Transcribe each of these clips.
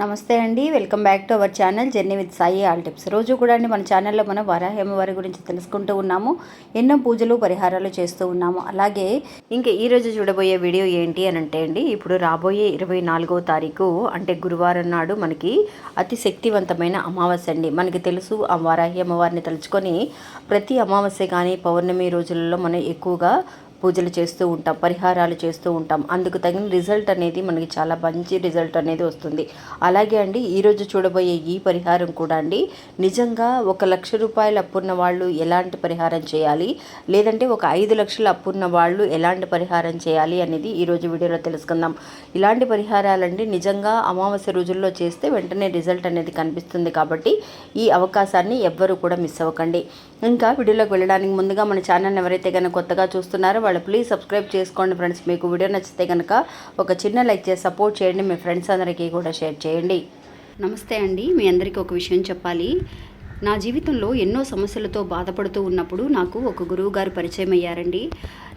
నమస్తే అండి welcome back to our channel journey with Sai all tips. రోజు కూడా అండి మన ఛానల్లో మనం వరాహేమ వారి గురించి తెలుసుకుంటూ ఉన్నాము ఎన్నో పూజలు పరిహారాలు చేస్తూ ఉన్నాము. అలాగే ఇంకా ఈ రోజు చూడబోయే వీడియో ఏంటి అని అంటే అండి ఇప్పుడు రాబోయే ఇరవై నాలుగో తారీఖు అంటే గురువారం నాడు మనకి అతి శక్తివంతమైన అమావాస్య అండి. మనకి తెలుసు ఆ వారాహి అమ్మవారిని తలుచుకొని ప్రతి అమావాస్య కానీ పౌర్ణమి రోజులలో మనం ఎక్కువగా పూజలు చేస్తూ ఉంటాం పరిహారాలు చేస్తూ ఉంటాం. అందుకు తగిన రిజల్ట్ అనేది మనకి చాలా మంచి రిజల్ట్ అనేది వస్తుంది. అలాగే అండి ఈరోజు చూడబోయే ఈ పరిహారం కూడా అండి నిజంగా ఒక లక్ష రూపాయలు అప్పున్న వాళ్ళు ఎలాంటి పరిహారం చేయాలి? లేదంటే ఒక ఐదు లక్షల అప్పున్న వాళ్ళు ఎలాంటి పరిహారం చేయాలి అనేది ఈరోజు వీడియోలో తెలుసుకుందాం. ఇలాంటి పరిహారాలండి నిజంగా అమావాస్య రోజుల్లో చేస్తే వెంటనే రిజల్ట్ అనేది కనిపిస్తుంది కాబట్టి ఈ అవకాశాన్ని ఎవ్వరూ కూడా మిస్ అవ్వకండి. ఇంకా వీడియోలోకి వెళ్ళడానికి ముందుగా మన ఛానల్ ఎవరైతే కనుక కొత్తగా చూస్తున్నారో వాళ్ళు ప్లీజ్ సబ్స్క్రైబ్ చేసుకోండి ఫ్రెండ్స్ మీకు వీడియో నచ్చితే కనుక ఒక చిన్న లైక్ చేసి సపోర్ట్ చేయండి. మీ ఫ్రెండ్స్ అందరికీ కూడా షేర్ చేయండి. నమస్తే అండి. మీ అందరికీ ఒక విషయం చెప్పాలి. నా జీవితంలో ఎన్నో సమస్యలతో బాధపడుతూ ఉన్నప్పుడు నాకు ఒక గురువు గారు పరిచయం అయ్యారండి.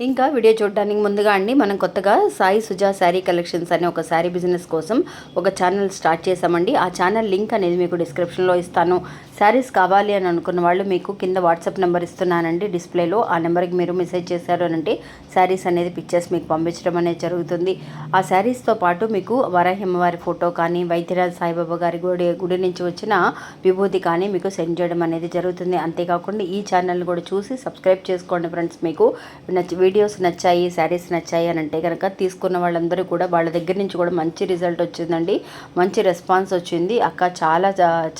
ఇంకా వీడియో చూడడానికి ముందుగా అండి మనం కొత్తగా సాయి సుజా శారీ కలెక్షన్స్ అనే ఒక శారీ బిజినెస్ కోసం ఒక ఛానల్ స్టార్ట్ చేసామండి ఆ ఛానల్ లింక్ అనేది మీకు డిస్క్రిప్షన్లో ఇస్తాను. శారీస్ కావాలి అని అనుకున్న వాళ్ళు మీకు కింద వాట్సాప్ నెంబర్ ఇస్తున్నానండి. డిస్ప్లేలో ఆ నెంబర్కి మీరు మెసేజ్ చేశారు అని అంటే శారీస్ అనేది పిక్చర్స్ మీకు పంపించడం అనేది జరుగుతుంది. ఆ శారీస్తో పాటు మీకు వరాహిమ్మవారి ఫోటో కానీ వైద్యరాజ్ సాయిబాబా గారి గుడి గుడి నుంచి వచ్చిన విభూతి కానీ మీకు సెండ్ చేయడం అనేది జరుగుతుంది. అంతేకాకుండా ఈ ఛానల్ కూడా చూసి సబ్స్క్రైబ్ చేసుకోండి ఫ్రెండ్స్. మీకు నచ్చి వీడియోస్ నచ్చాయి శారీస్ నచ్చాయి అని అంటే కనుక తీసుకున్న వాళ్ళందరూ కూడా వాళ్ళ దగ్గర నుంచి కూడా మంచి రిజల్ట్ వచ్చిందండి. మంచి రెస్పాన్స్ వచ్చింది. అక్క చాలా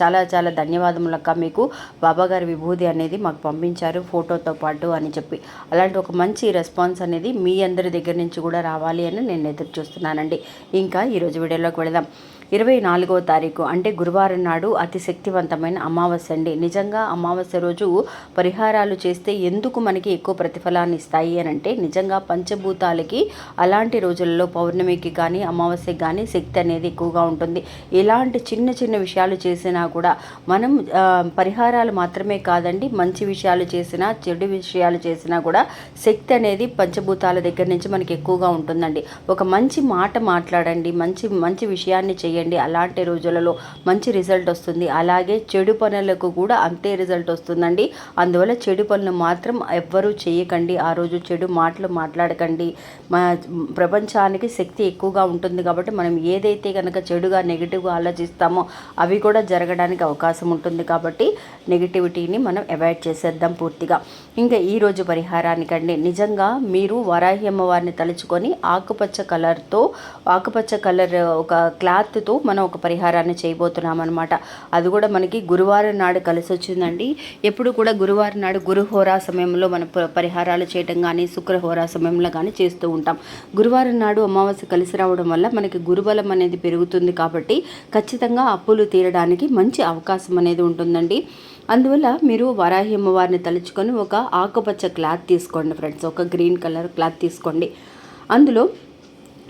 చాలా చాలా ధన్యవాదములు అక్క మీకు. బాబాగారి విభూతి విభూది అనేది మాకు పంపించారు ఫోటోతో పాటు అని చెప్పి. అలాంటి ఒక మంచి రెస్పాన్స్ అనేది మీ అందరి దగ్గర నుంచి కూడా రావాలి అని నేను ఎదురు చూస్తున్నానండి. ఇంకా ఈరోజు వీడియోలోకి వెళదాం. ఇరవై నాలుగో తారీఖు అంటే గురువారం నాడు అతి శక్తివంతమైన అమావాస్య అండి. నిజంగా అమావాస్య రోజు పరిహారాలు చేస్తే ఎందుకు మనకి ఎక్కువ ప్రతిఫలాన్ని ఇస్తాయి అని అంటే నిజంగా పంచభూతాలకి అలాంటి రోజులలో పౌర్ణమికి కానీ అమావాస్యకి కానీ శక్తి అనేది ఎక్కువగా ఉంటుంది. ఎలాంటి చిన్న చిన్న విషయాలు చేసినా కూడా మనం పరిహారాలు మాత్రమే కాదండి మంచి విషయాలు చేసినా చెడు విషయాలు చేసినా కూడా శక్తి అనేది పంచభూతాల దగ్గర నుంచి మనకి ఎక్కువగా ఉంటుందండి. ఒక మంచి మాట మాట్లాడండి మంచి మంచి విషయాన్ని చేయండి. అలాంటి రోజులలో మంచి రిజల్ట్ వస్తుంది. అలాగే చెడు పనులకు కూడా అంతే రిజల్ట్ వస్తుందండి. అందువల్ల చెడు పనులు మాత్రం ఎవ్వరూ చేయకండి. ఆ రోజు చెడు మాటలు మాట్లాడకండి. మా ప్రపంచానికి శక్తి ఎక్కువగా ఉంటుంది కాబట్టి మనం ఏదైతే కనుక చెడుగా నెగిటివ్గా ఆలోచిస్తామో అవి కూడా జరగడానికి అవకాశం ఉంటుంది కాబట్టి నెగిటివిటీని మనం అవాయిడ్ చేసేద్దాం పూర్తిగా. ఇంకా ఈ రోజు పరిహారానికండి. నిజంగా మీరు వరాహి అమ్మవారిని తలుచుకొని ఆకుపచ్చ కలర్తో ఆకుపచ్చ కలర్ ఒక క్లాత్ క్లాత్తో మనం ఒక పరిహారాన్ని చేయబోతున్నాం అనమాట అది కూడా మనకి గురువారం నాడు కలిసి వచ్చిందండి ఎప్పుడు కూడా గురువారం నాడు గురుహోరా సమయంలో మనం పరిహారాలు చేయటం కానీ శుక్రహోరా సమయంలో కానీ చేస్తూ ఉంటాం. గురువారం నాడు అమావాస్య కలిసి రావడం వల్ల మనకి గురుబలం అనేది పెరుగుతుంది కాబట్టి ఖచ్చితంగా అప్పులు తీరడానికి మంచి అవకాశం అనేది ఉంటుందండి. అందువల్ల మీరు వరాహి అమ్మవారిని తలుచుకొని ఒక ఆకుపచ్చ క్లాత్ తీసుకోండి ఫ్రెండ్స్. ఒక గ్రీన్ కలర్ క్లాత్ తీసుకోండి. అందులో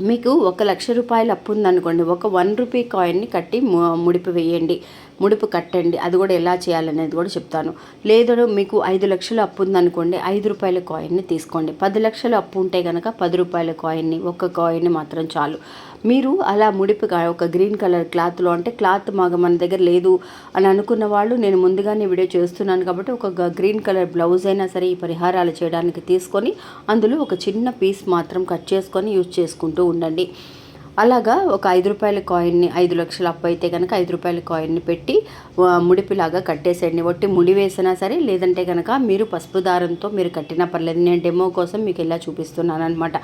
మీకు ఒక లక్ష రూపాయలు అప్పు ఉందనుకోండి ఒక వన్ రూపీ కాయిన్ని కట్టి ము- ముడిపు వేయండి. ముడుపు కట్టండి అది కూడా ఎలా చేయాలనేది కూడా చెప్తాను. లేదు మీకు ఐదు లక్షలు అప్పు ఉందనుకోండి ఐదు రూపాయల కాయిన్ని తీసుకోండి. పది లక్షలు అప్పు ఉంటే కనుక పది రూపాయల కాయిన్ని ఒక్క కాయిన్ని మాత్రం చాలు. మీరు అలా ముడిపు ఒక గ్రీన్ కలర్ క్లాత్లో అంటే క్లాత్ మాకు మన దగ్గర లేదు అని అనుకున్న వాళ్ళు నేను ముందుగానే వీడియో చేస్తున్నాను కాబట్టి ఒక గ్రీన్ కలర్ బ్లౌజ్ అయినా సరే ఈ పరిహారాలు చేయడానికి తీసుకొని అందులో ఒక చిన్న పీస్ మాత్రం కట్ చేసుకొని యూజ్ చేసుకుంటూ ఉండండి. అలాగా ఒక ఐదు రూపాయల కాయిన్ని ఐదు లక్షల అప్పు అయితే కనుక ఐదు రూపాయల కాయిన్ని పెట్టి ముడిపిలాగా కట్టేసేయండి. ఒట్టి ముడి వేసినా సరే లేదంటే కనుక మీరు పసుపు దారంతో మీరు కట్టినా పర్లేదు. నేను డెమో కోసం మీకు ఇలా చూపిస్తున్నాను అనమాట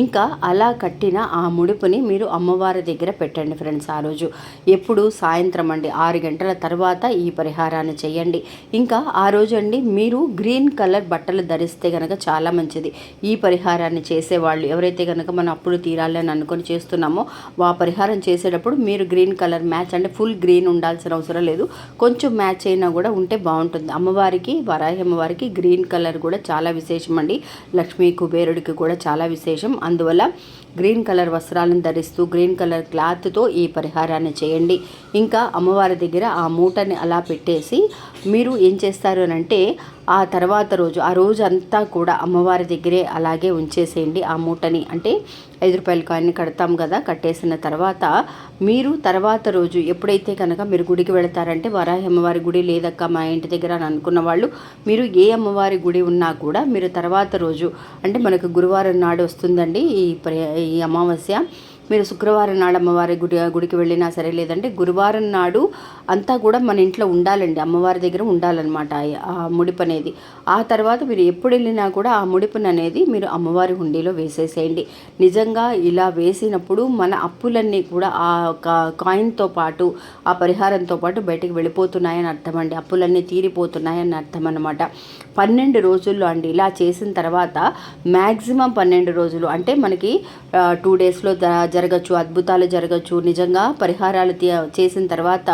ఇంకా అలా కట్టిన ఆ ముడుపుని మీరు అమ్మవారి దగ్గర పెట్టండి ఫ్రెండ్స్ ఆ రోజు. ఎప్పుడు? సాయంత్రం అండి. ఆరు గంటల తర్వాత ఈ పరిహారాన్ని చేయండి. ఇంకా ఆ రోజు అండి మీరు గ్రీన్ కలర్ బట్టలు ధరిస్తే కనుక చాలా మంచిది. ఈ పరిహారాన్ని చేసేవాళ్ళు ఎవరైతే కనుక మనం అప్పుడు తీరాలని అనుకొని చేస్తున్నామో చేస్తున్నామో ఆ పరిహారం చేసేటప్పుడు మీరు గ్రీన్ కలర్ మ్యాచ్ అంటే ఫుల్ గ్రీన్ ఉండాల్సిన అవసరం లేదు. కొంచెం మ్యాచ్ అయినా కూడా ఉంటే బాగుంటుంది. అమ్మవారికి వరాహి అమ్మవారికి గ్రీన్ కలర్ కూడా చాలా విశేషం అండి లక్ష్మీ కుబేరుడికి కూడా చాలా విశేషం. అందువల్ల గ్రీన్ కలర్ వస్త్రాలను ధరిస్తూ గ్రీన్ కలర్ క్లాత్తో ఈ పరిహారాన్ని చేయండి. ఇంకా అమ్మవారి దగ్గర ఆ మూటని అలా పెట్టేసి మీరు ఏం చేస్తారు అని అంటే ఆ తర్వాత రోజు ఆ రోజు అంతా కూడా అమ్మవారి దగ్గరే అలాగే ఉంచేసేయండి ఆ మూటని. అంటే ఐదు రూపాయల కాయిన్ని కడతాం కదా కట్టేసిన తర్వాత మీరు తర్వాత రోజు ఎప్పుడైతే కనుక మీరు గుడికి వెళతారంటే వరాహి అమ్మవారి గుడి లేదక్క మా ఇంటి దగ్గర అని అనుకున్న వాళ్ళు మీరు ఏ అమ్మవారి గుడి ఉన్నా కూడా మీరు తర్వాత రోజు అంటే మనకు గురువారం నాడు వస్తుందండి ఈ ఈ అమావాస్య మీరు శుక్రవారం నాడు అమ్మవారి గుడి గుడికి వెళ్ళినా సరే లేదంటే గురువారం నాడు అంతా కూడా మన ఇంట్లో ఉండాలండి. అమ్మవారి దగ్గర ఉండాలన్నమాట ఆ- ముడిపు అనేది ఆ తర్వాత మీరు ఎప్పుడు వెళ్ళినా కూడా ఆ ముడిపుని అనేది మీరు అమ్మవారి హుండీలో వేసేసేయండి. నిజంగా ఇలా వేసినప్పుడు మన అప్పులన్నీ కూడా ఆ కాయిన్తో పాటు ఆ పరిహారంతో పాటు బయటికి వెళ్ళిపోతున్నాయని అర్థం అండి అప్పులన్నీ తీరిపోతున్నాయని అర్థం అనమాట పన్నెండు రోజుల్లో అండి ఇలా చేసిన తర్వాత మ్యాక్సిమం పన్నెండు రోజులు అంటే మనకి టూ డేస్లో జరగచ్చు అద్భుతాలు జరగచ్చు నిజంగా పరిహారాలు తీ చేసిన తర్వాత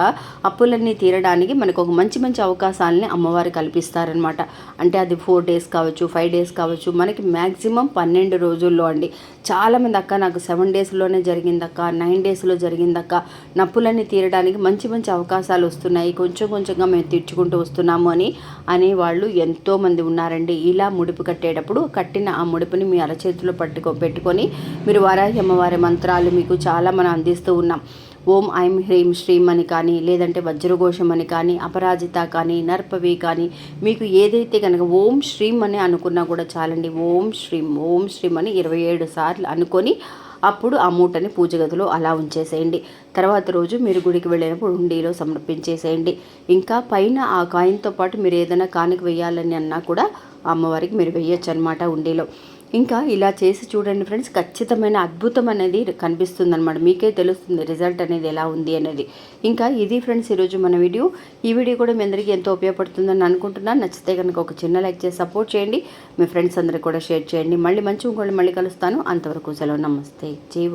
అప్పులన్నీ తీరడానికి మనకు ఒక మంచి మంచి అవకాశాలని అమ్మవారు కల్పిస్తారనమాట అంటే అది ఫోర్ డేస్ కావచ్చు ఫైవ్ డేస్ కావచ్చు మనకి మ్యాక్సిమం పన్నెండు రోజుల్లో అండి. చాలామంది అక్క నాకు సెవెన్ డేస్లోనే జరిగిందక్క నైన్ డేస్లో జరిగిందక్క. నప్పులన్నీ తీరడానికి మంచి మంచి అవకాశాలు వస్తున్నాయి. కొంచెం కొంచెంగా మేము తీర్చుకుంటూ వస్తున్నాము అని అనేవాళ్ళు ఎంతోమంది ఉన్నారండి. ఇలా ముడుపు కట్టేటప్పుడు కట్టిన ఆ ముడుపుని మీ అరచేతిలో పట్టుకో పెట్టుకొని మీరు వారాహి అమ్మవారి మంత్రాలు మీకు చాలా మనం అందిస్తూ ఉన్నాం. ఓం ఐం హ్రీం శ్రీం అని కానీ లేదంటే వజ్రఘోషం అని కానీ అపరాజిత కానీ నర్పవి కానీ మీకు ఏదైతే కనుక ఓం శ్రీం అని అనుకున్నా కూడా చాలండి. ఓం శ్రీం ఓం శ్రీం అని ఇరవై ఏడు సార్లు అనుకొని అప్పుడు ఆ మూటని పూజ గదిలో అలా ఉంచేసేయండి. తర్వాత రోజు మీరు గుడికి వెళ్ళినప్పుడు హుండీలో సమర్పించేసేయండి. ఇంకా పైన ఆ కాయిన్తో పాటు మీరు ఏదైనా కానుక వేయాలని అన్నా కూడా అమ్మవారికి మీరు వేయొచ్చు అనమాట హుండీలో. ఇంకా ఇలా చేసి చూడండి ఫ్రెండ్స్ ఖచ్చితమైన అద్భుతం అనేది కనిపిస్తుంది అనమాట మీకే తెలుస్తుంది రిజల్ట్ అనేది ఎలా ఉంది అనేది. ఇంకా ఇది ఫ్రెండ్స్ ఈరోజు మన వీడియో. ఈ వీడియో కూడా మీ అందరికీ ఎంతో ఉపయోగపడుతుందని అనుకుంటున్నాను. నచ్చితే కనుక ఒక చిన్న లైక్ చేసి సపోర్ట్ చేయండి. మీ ఫ్రెండ్స్ అందరికి కూడా షేర్ చేయండి. మళ్ళీ మంచి ఇంకోళ్ళు మళ్ళీ కలుస్తాను. అంతవరకు సెలవు. నమస్తే. జై